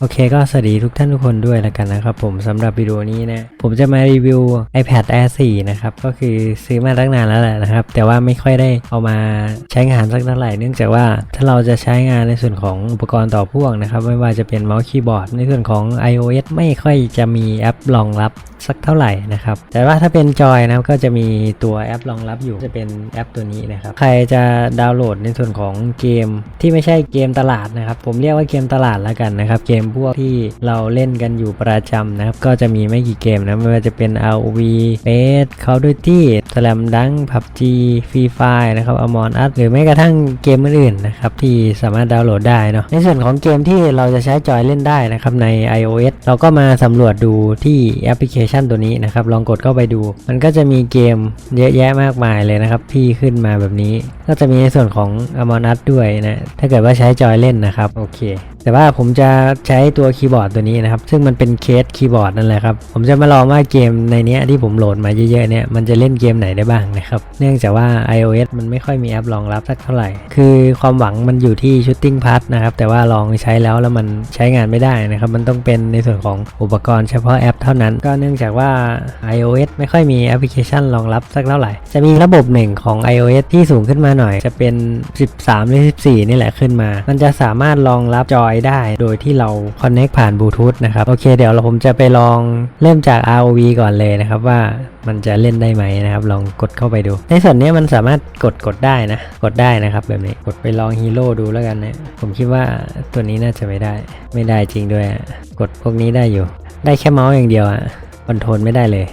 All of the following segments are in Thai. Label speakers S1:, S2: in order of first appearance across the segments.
S1: โอเคก็สวัสดีทุกท่านทุกคนด้วยแล้วกันนะครับผมสำหรับวิดีโอนี้นะ ผมจะมารีวิว iPad Air 4 นะครับ ก็คือซื้อมาตั้งนานแล้วแหละนะครับ แต่ว่าไม่ค่อยได้เอามาใช้งานสักเท่าไหร่เนื่องจากว่าถ้าเราจะใช้งานในส่วนของอุปกรณ์ต่อพ่วงนะครับ ไม่ว่าจะเป็นเมาส์คีย์บอร์ด ในส่วนของ iOS ไม่ค่อยจะมีแอปรองรับสักเท่าไหร่นะครับ แต่ว่าถ้าเป็นจอยนะก็จะมีตัวแอปรองรับอยู่จะเป็นแอปตัวนี้นะครับ ใครจะดาวน์โหลดในส่วนของเกมที่ไม่ใช่เกมตลาดนะครับ ผมเรียกว่าเกมตลาดแล้วกันนะครับเกมพวกที่เราเล่นกันอยู่ประจำนะครับ ก็จะมีไม่กี่เกมนะ ไม่ว่าจะเป็น ROV p a c e Call of Duty Slam Dunk PUBG Free Fire นะครับ Among Us หรือแม้กระทั่งเกมอื่นๆนะครับ ที่สามารถดาวน์โหลดได้เนาะในส่วนของเกมที่เราจะใช้จอยเล่นได้นะครับใน iOS เราก็มาสำรวจดูที่แอปพลิเคชันตัวนี้นะครับ ลองกดเข้าไปดู มันก็จะมีเกมเยอะแยะมากมายเลยนะครับ ที่ขึ้นมาแบบนี้ ก็จะมีในส่วนของ Among Us ด้วยนะ ถ้าเกิดว่าใช้จอยเล่นนะครับ โอเค แต่ว่าผมจะใช้ตัวคีย์บอร์ดตัวนี้นะครับ ซึ่งมันเป็นเคสคีย์บอร์ดนั่นแหละครับ ผมจะมาลองว่าเกมในนี้ที่ผมโหลดมาเยอะๆเนี่ย มันจะเล่นเกมไหนได้บ้างนะครับ เนื่องจากว่า iOS มันไม่ค่อยมีแอปรองรับสักเท่าไหร่ คือความหวังมันอยู่ที่ Shooting Pass นะครับ แต่ว่าลองใช้แล้วแล้วมันใช้งานไม่ได้นะครับ มันต้องเป็นในส่วนของอุปกรณ์เฉพาะแอปเท่านั้น ก็เนื่องจากว่า iOS ไม่ค่อยมีแอปพลิเคชันรองรับสักเท่าไหร่ จะมีระบบหนึ่งของ iOS ที่สูงขึ้นมาหน่อย จะเป็น 13หรือ14 นี่แหละขึ้นมา มันจะสามารถรองรับจอยได้ โดยที่เรา connect ผ่านบลูทูธนะครับ โอเค เดี๋ยวเราผมจะไปลองเริ่มจาก ROV ก่อนเลยนะครับว่ามันจะเล่นได้ไหมนะครับ ลองกดเข้าไปดู ในส่วนนี้มันสามารถกดกดได้นะ กดได้นะครับแบบนี้ กดไปลองฮีโร่ดูแล้วกันนะผมคิดว่าตัวนี้น่าจะไม่ได้ ไม่ได้จริงด้วย กดพวกนี้ได้อยู่ ได้แค่เมาส์อย่างเดียวอะคอนโทรลไม่ได้เลย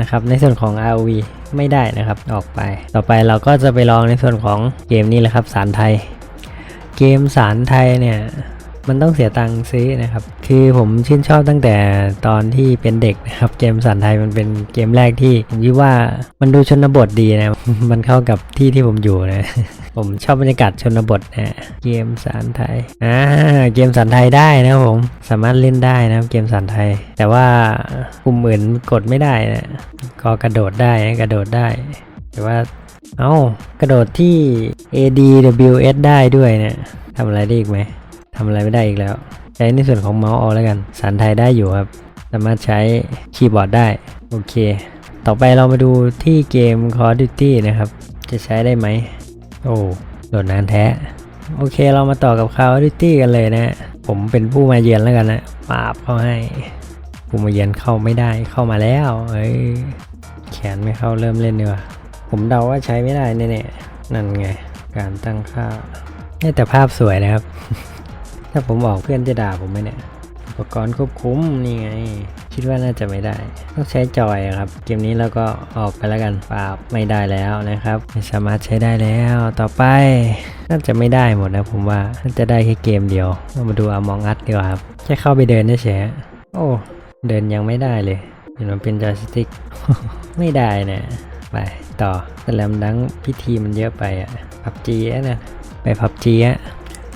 S1: นะครับในส่วนของ ROV ไม่ได้นะครับออกไป ต่อไปเราก็จะไปลองในส่วนของเกมนี้แหละครับสารไทย เกมสารไทยเนี่ย มันต้องเสียตังค์ซื้อนะครับ คือผมชื่นชอบตั้งแต่ตอนที่เป็นเด็กนะครับ เกมสารไทยมันเป็นเกมแรกที่ผมคิดว่ามันดูชนบทดีนะ มันเข้ากับที่ที่ผมอยู่นะ ผมชอบบรรยากาศชนบทนะเกมสารไทยอ่าเกมสารไทยได้นะผมสามารถเล่นได้นะครับเกมสารไทย แต่ว่ากลุ่มอื่นกดไม่ได้นะก็กระโดดได้นะกระโดดได้ แต่ว่า เอากระโดดที่ ADWS ได้ด้วยเนะี่ยทำอะไรได้อีกไหมทำอะไรไม่ได้อีกแล้ว ใช้ในส่วนของเมาส์เอาแล้วกัน สารไทยได้อยู่ครับ สามารถใช้คีย์บอร์ดได้ โอเค ต่อไปเรามาดูที่เกม Call of Duty นะครับ จะใช้ได้ไหม โอ้โหลดนานแท้ โอเคเรามาต่อกับ Call of Duty กันเลยนะ ผมเป็นผู้มาเยือนแล้วกันนะปราบเข้าให้ ผู้มาเยือนเข้าไม่ได้เข้ามาแล้ว เอ้ยแขนไม่เข้าเริ่มเล่นดีกว่า ผมเดาว่าใช้ไม่ได้แน่ๆนั่นไง การตั้งค่าเนี่ยแต่ภาพสวยนะครับ ถ้าผมบอกเพื่อนจะด่าผมไหมเนี่ยอุปกรณ์ควบคุมนี่ไง คิดว่าน่าจะไม่ได้ ต้องใช้จอยครับ เกมนี้เราก็ออกไปแล้วกันปราบไม่ได้แล้วนะครับ ไม่สามารถใช้ได้แล้วต่อไป น่าจะไม่ได้หมดนะผมว่าน่าจะได้แค่เกมเดียวเรามาดูอมองอัดดีกว่าครับแค่เข้าไปเดินได้เฉยโอ้ เดินยังไม่ได้เลย เห็นมันเป็นจอยสติ๊กไม่ได้เนี่ย ไปต่อสแลมดังพิธีมันเยอะไปอะพับจีอะนะไปพับจีอะ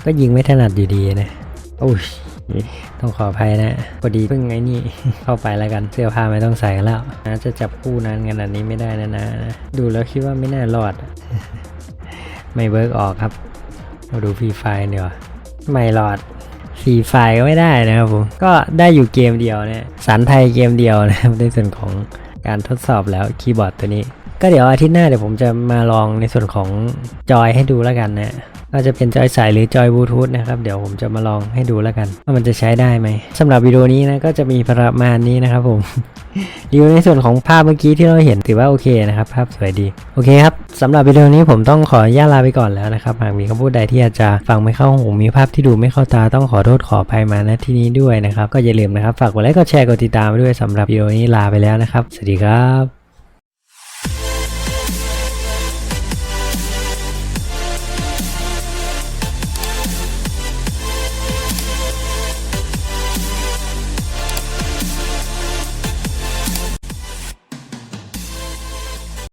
S1: ก็ยิงไม่ถนัดอยู่ดีนะโอ้ยต้องขออภัยนะพอดีเพิ่งไอ้นี่เข้าไปแล้วกันเสื้อผ้าไม่ต้องใส่กันแล้วนะจะจับคู่นั้นขนาดนี้ไม่ได้นะนะ ดูแล้วคิดว่าไม่น่ารอด ไม่เวิร์กออกครับมาดูฟรีไฟเดี๋ยวไม่รอดฟรีไฟก็ไม่ได้นะครับผมก็ได้อยู่เกมเดียวเนี่ยสารไทยเกมเดียวนะครับในส่วนของการทดสอบแล้วคีย์บอร์ดตัวนี้ ก็เดี๋ยวอาทิตย์หน้าเดี๋ยวผมจะมาลองในส่วนของจอยให้ดูแล้วกันนะว่าจะเป็นจอยสายหรือจอยบลูทูธนะครับ เดี๋ยวผมจะมาลองให้ดูแล้วกัน ว่ามันจะใช้ได้ไหมสำหรับวิดีโอนี้นะก็จะมีประมาณนี้นะครับผมรีวิวในส่วนของภาพเมื่อกี้ที่เราเห็นถือว่าโอเคนะครับ ภาพสวยดี โอเคครับสำหรับวิดีโอนี้ผมต้องขออนุญาตลาไปก่อนแล้วนะครับหากมีคำพูดใดที่อาจจะฟังไม่เข้าหูมีภาพที่ดูไม่เข้าตาต้องขอโทษขออภัยมาณที่นี้ด้วยนะครับ ก็อย่าลืมนะครับฝากกดไลค์กดแชร์กดติดตามไว้ด้วยสำหรับวิดีโอนี้ลาไปแล้วนะครับสวัสดีครับ